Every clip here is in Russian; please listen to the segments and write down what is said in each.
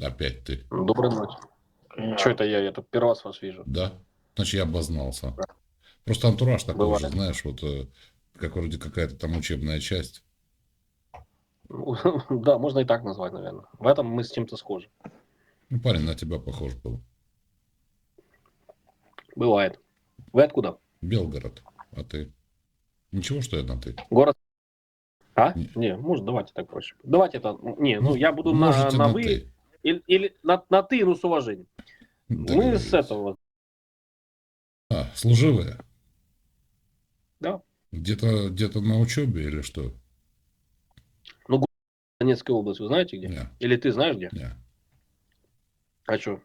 Опять ты. Доброй ночи. Что это я? Я тут первый раз вас вижу. Да? Значит, я обознался. Просто антураж такой Бывает. же, знаешь, вот э, как вроде какая-то там учебная часть. Ну, Да, можно и так назвать, наверное. В этом мы с чем-то схожи. Ну, парень на тебя похож был. Бывает. Вы откуда? Белгород. А ты? Ничего, что я на ты? Город? А? Не. Не, может, давайте так проще. Давайте это... Не, ну я буду на, Можете на вы ты. Или, или на, на ты, ну с уважением. Мы Договорились. с этого. А, служивая? Да. Где-то где на учебе или что? Донецкая область, вы знаете где? Не, Или ты знаешь где? не. А что?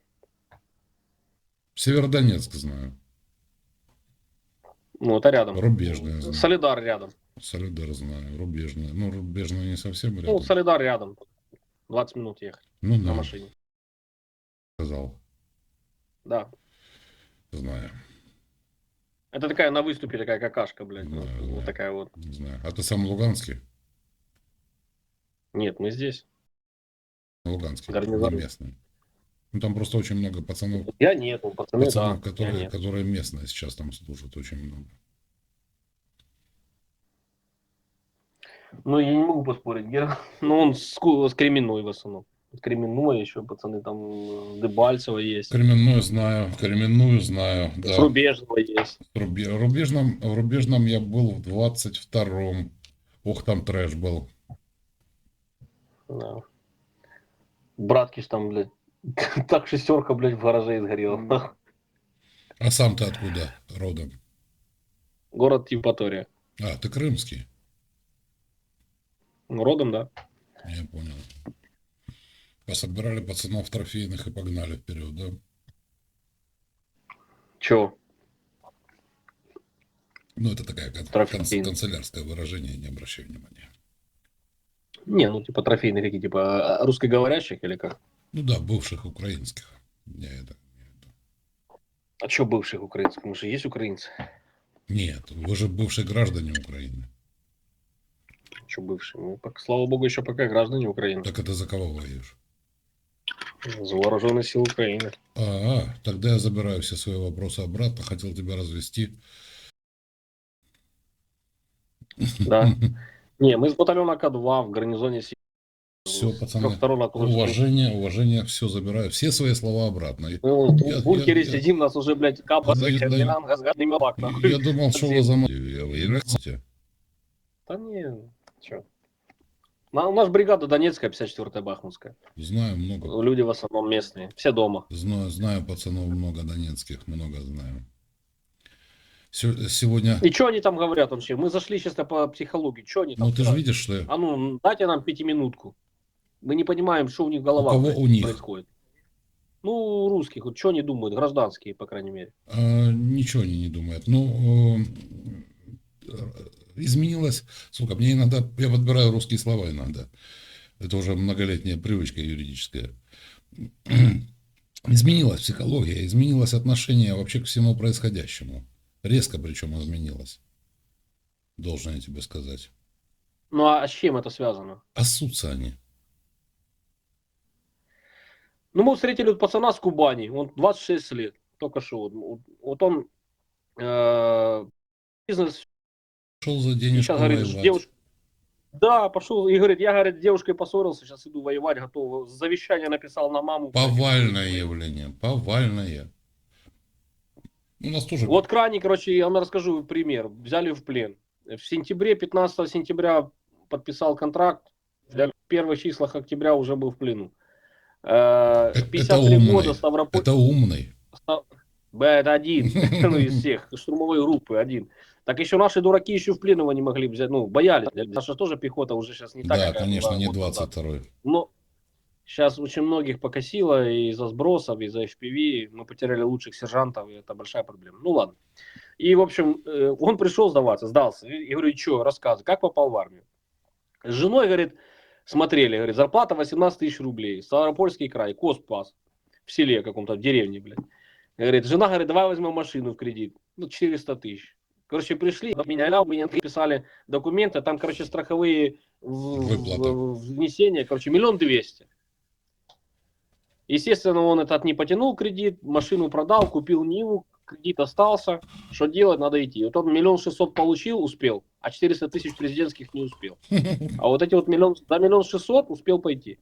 Северодонецк знаю. Ну, это рядом. Рубежная знаю. Солидар рядом. Солидар знаю. Рубежная. Ну, рубежная не совсем Ну, рядом. Солидар рядом. 20 минут ехать Ну, на да, машине. сказал. Да. Знаю. Это такая на выступе такая какашка, блядь. Знаю, вот, знаю. вот такая вот. Не знаю. А ты сам Луганский? Нет, мы здесь. Луганский. Гарнизон. местный. Ну, там просто очень много пацанов, Я нет, ну, пацаны, пацанов да. я которые, нет. которые местные сейчас там служат очень много. Ну, я не могу поспорить. Гер... Ну, он с, с Кременной в основном. С Кременной еще пацаны там э, Дебальцево есть. Кременную знаю, Кременную знаю. С Да. Рубежного есть. Рубе- Рубежном, в Рубежном я был в 22-м. Ох, там трэш был. Да. Браткиш там, блядь. Так шестерка, блядь, в гараже изгорела. А сам ты откуда родом? Город Евпатория. А, ты крымский. Ну, родом, да. Я понял. Пособирали пацанов трофейных и погнали вперед, да? Че? Ну, это такая кан- кан- канцелярское выражение, не обращай внимания. Не, ну типа трофейные какие, типа а, русскоговорящих или как? Ну да, бывших украинских. Я это, А что бывших украинцев? Мы же есть украинцы. Нет, вы же бывшие граждане Украины. Бывшие? Ну, пок- слава богу, еще пока граждане Украины. Так это за кого воюешь? За вооруженные силы Украины. А, а, тогда я забираю все свои вопросы обратно. Хотел тебя развести. Да. Не, мы с батальона К2 в гарнизоне Си- Все, пацаны. Уважение, уважение, все забираю. Все свои слова обратно. Мы вот Я- в бункере я- я- сидим, нас уже, блядь, капа, Да, да. Нахуй. Я думал, что вы за мной. Вы играете? Да не, что. У нас бригада Донецкая, 54-я Бахмутская. Знаю много. Люди в основном местные, все дома. Знаю, знаю пацанов много донецких, много знаю. Се- Сегодня, И что они там говорят вообще? Мы зашли сейчас по психологии, что они там ну ты же видишь, что А ну, дайте нам пятиминутку. Мы не понимаем, что у них в у головах кого блядь, у них? происходит. Ну, у русских, вот что они думают, гражданские, по крайней мере. А, ничего они не думают. Ну, э, изменилось, сука, мне иногда, я подбираю русские слова иногда. Это уже многолетняя привычка юридическая. Изменилась психология, изменилось отношение вообще к всему происходящему. Резко причем изменилось. Должен я тебе сказать. Ну, а с чем это связано? А ссутся они. Ну, мы встретили вот пацана с Кубани, он 26 лет, только что. Вот, вот- вот он э, бизнес Шел за денежку сейчас говорит, воевать. девушка. Да, пошел и говорит, я, говорит, с девушкой поссорился, сейчас иду воевать, готов. Завещание написал на маму. Повальное явление, повальное. У нас тоже Вот крайний, короче, я вам расскажу пример. Взяли в плен. В сентябре, 15 сентября подписал контракт. В первых числах октября уже был в плену. Э, Это 53 умный. года Ставрополь. это умный. Это один, ну, из всех, штурмовой группы один. Так еще наши дураки еще в плен его не могли взять, ну, боялись. Наша тоже пехота уже сейчас не так, да, конечно, была не назад. 22-й. Но сейчас очень многих покосило и из-за сбросов, и из-за FPV. Мы потеряли лучших сержантов, и это большая проблема. Ну ладно. И, в общем, э, он пришел сдаваться, сдался. И говорю, что, рассказывай, как попал в армию? С женой, говорит, смотрели, говорит, зарплата 18 тысяч рублей, Ставропольский край, Коспас, в селе каком-то, в деревне, блядь. Говорит, жена, говорит, давай возьмем машину в кредит. Ну, 400 тысяч. Короче, пришли, меня, меня писали документы, там, короче, страховые внесения, короче, миллион двести. Естественно, он этот не потянул кредит, машину продал, купил Ниву, кредит остался. Что делать, надо идти. Вот он миллион шестьсот получил, успел, а 400 тысяч президентских не успел. А вот эти вот миллион, за миллион шестьсот успел пойти.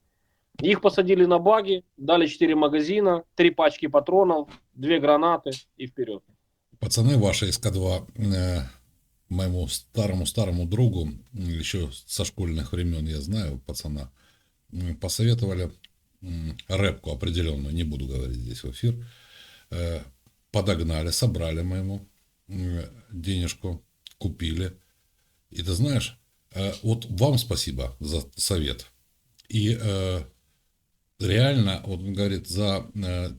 Их посадили на баги, дали 4 магазина, 3 пачки патронов, 2 гранаты и вперед. Пацаны ваши из К2 э, моему старому-старому другу, еще со школьных времен я знаю пацана, посоветовали рэпку определенную, не буду говорить здесь в эфир, э, подогнали, собрали мы ему м, денежку, купили. И ты знаешь, э, вот вам спасибо за совет. И реально, вот он говорит, за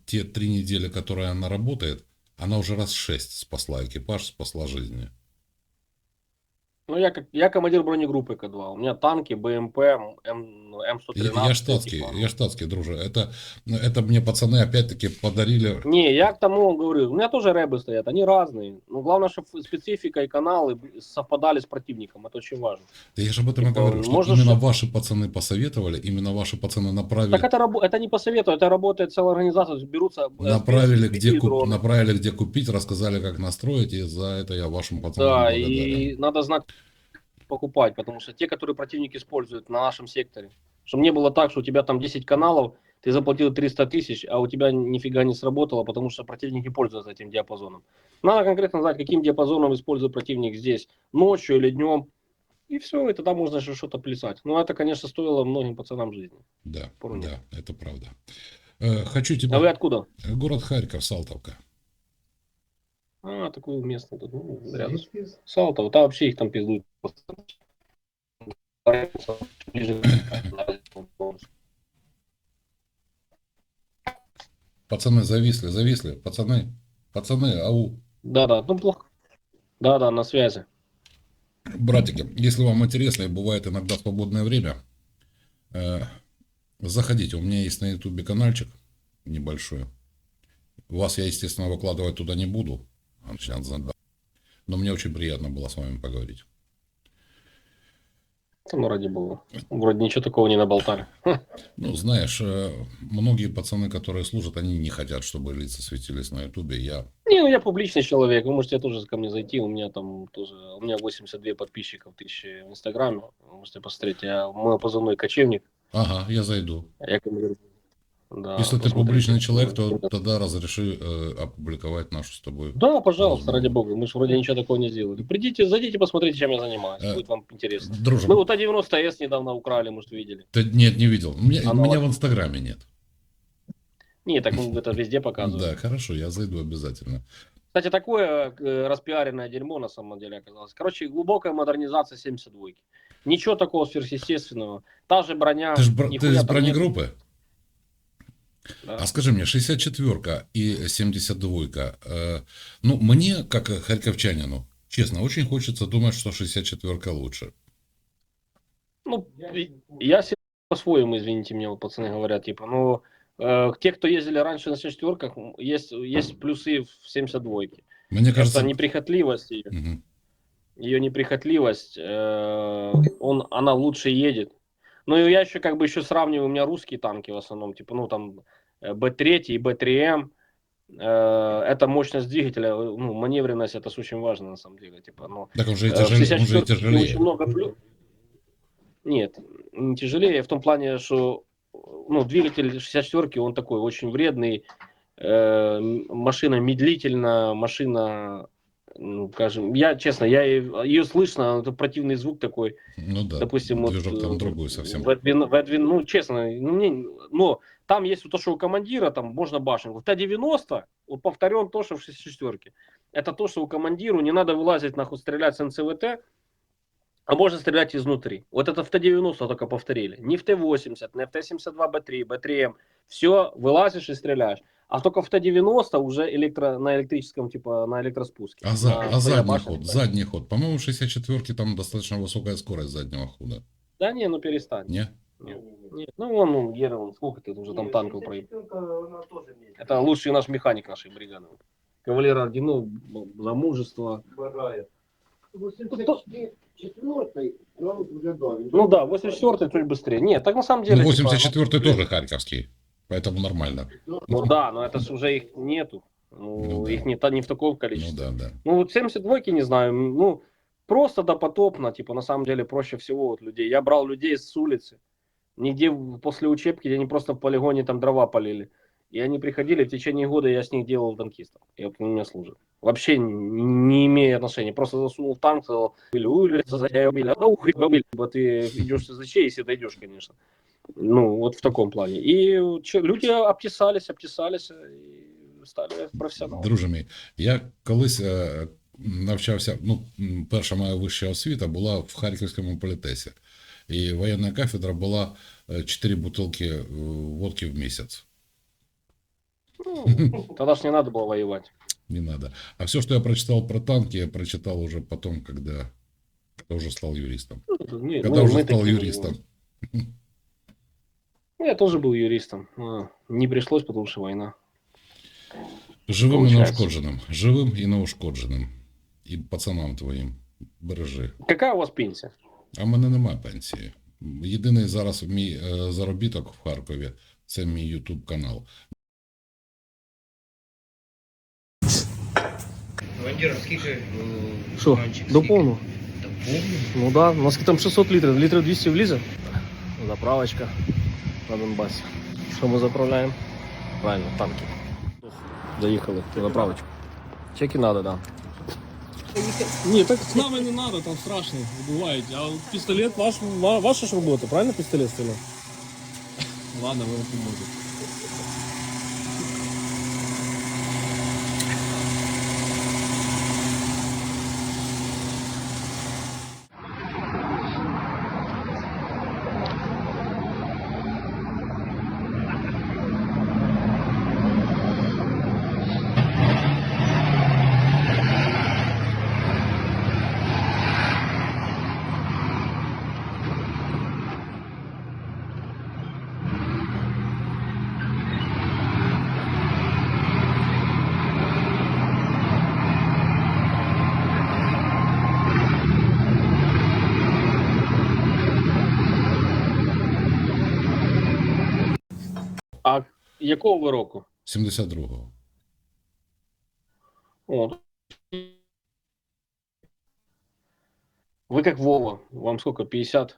те три недели, которые она работает, она уже раз шесть спасла экипаж, спасла жизни. Ну, я, как, я командир бронегруппы К2. У меня танки, БМП, М, М113. Я, я штатский, типа. я штатский, друже. Это, это мне пацаны опять-таки подарили. Не, я к тому говорю, у меня тоже рэбы стоят, они разные. Но главное, чтобы специфика и каналы совпадали с противником, это очень важно. Да я же об этом и Типа, говорю, что можно именно ваши пацаны посоветовали, именно ваши пацаны направили, Так это, рабо- это не по совету, это работает целая организация, берутся... э, направили, где, куп- направили, где купить, рассказали, как настроить, и за это я вашим пацанам Да, благодарен. и надо знать покупать, потому что те, которые противник использует на нашем секторе, чтобы не было так, что у тебя там 10 каналов, ты заплатил 300 тысяч, а у тебя нифига не сработало, потому что противник не пользуется этим диапазоном. Надо конкретно знать, каким диапазоном использует противник здесь, ночью или днем, и все, и тогда можно же что-то плясать. Но это, конечно, стоило многим пацанам жизни. Да, да, это правда. Э, Хочу А тебя... вы откуда? Город Харьков, Салтовка. А, такой местный тут, ну, рядом. Салтово, там вообще их там пиздуют. Пацаны зависли, зависли. Пацаны, пацаны, ау. Да-да, ну плохо. Да-да, на связи. Братики, если вам интересно, и бывает иногда свободное время, э, заходите. У меня есть на ютубе каналчик небольшой. Вас я, естественно, выкладывать туда не буду. Но мне очень приятно было с вами поговорить. Ну, ради бога. Вроде ничего такого не наболтали. Ну, знаешь, э, многие пацаны, которые служат, они не хотят, чтобы лица светились на ютубе. Я Не, ну я публичный человек. Вы можете тоже ко мне зайти. У меня там тоже, у меня 82 подписчиков тысячи в Инстаграме. Вы можете посмотреть. Я, мой позывной кочевник. Ага, я зайду. Я командир. Да, Если ты посмотрите. публичный человек, то тогда разреши э, опубликовать нашу с тобой. Да, пожалуйста, ради бога. Мы же вроде ничего такого не сделали. Придите, зайдите, посмотрите, чем я занимаюсь. Э, Будет вам интересно. Друже, Мы вот А90С недавно украли, может, видели. ты нет, не видел. Меня, Оно- меня в Инстаграме нет. Не, так ну, это везде показывают. Да, хорошо, я зайду обязательно. Кстати, такое э, распиаренное дерьмо на самом деле оказалось. Короче, глубокая модернизация 72. Ничего такого сверхъестественного. Та же броня. Ты же нихуя там нет. бронегруппы? А скажи мне, 64-ка и 72-ка, э, ну, мне, как харьковчанину, честно, очень хочется думать, что 64-ка лучше. Ну, я себе по-своему, извините меня, вот пацаны говорят, типа, ну, э, те, кто ездили раньше на 74-ках, м, есть, есть плюсы в 72-ке. Мне Это кажется... неприхотливость ее. Мгм. ее неприхотливость, э, он, она лучше едет. Ну и я еще как бы еще сравниваю, у меня русские танки в основном, типа, ну там э, Б3 и Б3М, э, это мощность двигателя, э, ну, маневренность, это очень важно на самом деле, типа, ну, Так он же и э, в тяжелее. Он же и 64-ке тяжелее. очень много плюс. Нет, не тяжелее, в том плане, что ну, двигатель 64 он такой очень вредный, э, машина медлительна, машина, ну, скажем, я, честно, я ее слышно, это противный звук такой, Ну да, допустим, вот, движок там э, другой совсем. В Эдвин, в Эдвин, ну, честно, ну, мне, но там есть вот то, что у командира, там можно башенку. В Т-90, вот повторен то, что в 64 Это то, что у командиру не надо вылазить, нахуй, стрелять с НЦВТ, а можно стрелять изнутри. Вот это в Т-90 только повторили. Не в Т-80, не в Т-72, Б3, Б3М. Все, вылазишь и стреляешь. А только в Т-90 уже электро, на электрическом, типа, на электроспуске. А, за- На а задний башня, ход, да. задний ход. По-моему, в 64-ке там достаточно высокая скорость заднего хода. Да не, ну перестань. Не? Нет. Нет. Ну, вон, ну, Гера, вон, сколько ты уже там танков проехал? Это лучший наш механик нашей бригады. Кавалер орденов за мужество. Четвертый, он уже да. Ну да, 84-й чуть быстрее. Нет, так на самом деле... Ну, типа, 84-й тоже харьковский. Поэтому нормально. Ну да, но это же уже их нету. Ну, Ну да. их не, не в таком Ну количестве. да, да. Ну, вот 72-ки, не знаю, ну, просто допотопно, типа, на самом деле, проще всего вот людей. Я брал людей с улицы, нигде после учебки, где они просто в полигоне там дрова полили. И они приходили, в течение года я с них делал танкистов. И вот они меня служат. Вообще не имея отношения. Просто засунул в танк, сказал, или улица, тебя убили, а да убили. Ты идешь за чей, если дойдешь, конечно. Ну, вот в таком плане. И чё, люди обтесались, обтесались и стали профессионалами. Друже мій, я колись е, навчався, ну, м, перша моя вища освіта була в Харківському політесі. І воєнна кафедра була 4 бутилки е, водки в місяць. Ну, тогда ж не надо было воевать. Не надо. А все, что я прочитал про танки, я прочитал уже потом, когда, когда уже стал юристом. Ну, не, Когда ну, уже мы стал такие юристом. были. Ну, Я тоже был юристом. А, Не пришлось, потому что война. Живим і Получається. неушкодженим. Живим і неушкодженим. І пацанам твоїм. Бережи. Какая у вас пенсия? А в мене немає пенсії. Єдиний зараз мій е, заробіток в Харкові це мій Ютуб канал. Командир, скільки е, Що, банчик? до скільки? повного? До повного? Ну да, у нас там 600 литров, литров 200 влезет. Заправочка на Донбассе. Что мы заправляем? Правильно, танки. Заехали на заправочку. Чеки надо, да. Ні, так з нами не треба, там страшно, вбивають. А от пістолет ваш, ва- ваша ж робота, правильно пістолет стріляв? Ладно, ви поможете. А якого ви року? 72-го. О, вы как Вова, вам сколько, 50?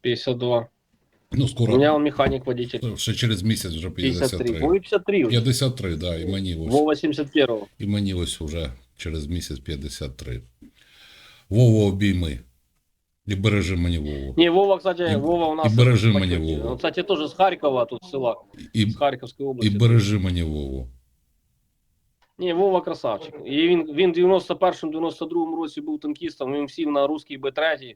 52. Ну, У скоро. меня он механик-водитель. Ще через місяць вже 53. 53. Вове 53 уже. 53, да, і мені ось. Вова 71 І мені ось уже через місяць 53. Вова обійми. І бережи мені Вову. Не, Вова, кстати, И- Вова у нас... и бережи в меня, пакете. Вова. Он, кстати, тоже с Харькова, тут с села, І, с Харьковской і области. бережи мені Вову. Ні, Вова красавчик. І він, він в 91-92 році був танкістом, він сів на русский Б-3,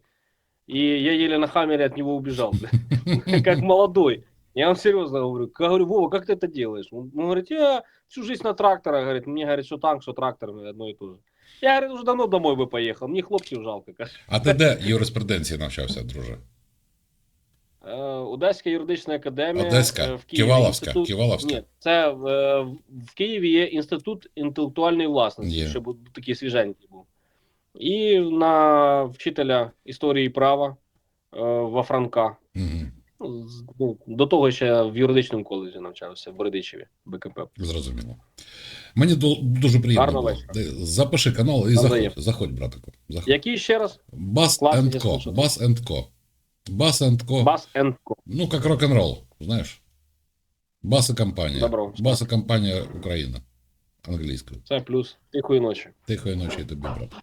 і я еле на хаммере от него убежал, бля. как молодой. Я вам серьезно говорю. Я говорю, Вова, как ты это делаешь? Он он говорит, я всю жизнь на тракторах, говорит, мне, говорит, что танк, что трактор, говорит, одно и то же. Я, говорит, уже давно домой бы поехал, мне хлопців жалко. каже. А ти де юриспруденції навчався, друже? Е, Одеська юридична академія. Одеська? е, в Києві Ківаловська? інститут- Ківаловська? Ні, це в, е, в Києві є інститут інтелектуальної власності, Є. ще був такий свіженький був. І на вчителя історії і права е, во Франка. Угу. Ну, ну, до того ще в юридичному коледжі навчався в Бердичеві, БКП. Зрозуміло. Мені до- дуже приємно. Було. Запиши канал і заходь, заходь, братику. Заходь. Який ще раз? Бас Co. слушати. Бас and Co. Бас and Co. Бас Енко. Ну, как рок-н-ролл, знаешь. Бас и компания. Добро. Бас и компания Украина. Английскую. Це плюс. Тихої ночі. Тихої ночі тобі, брат.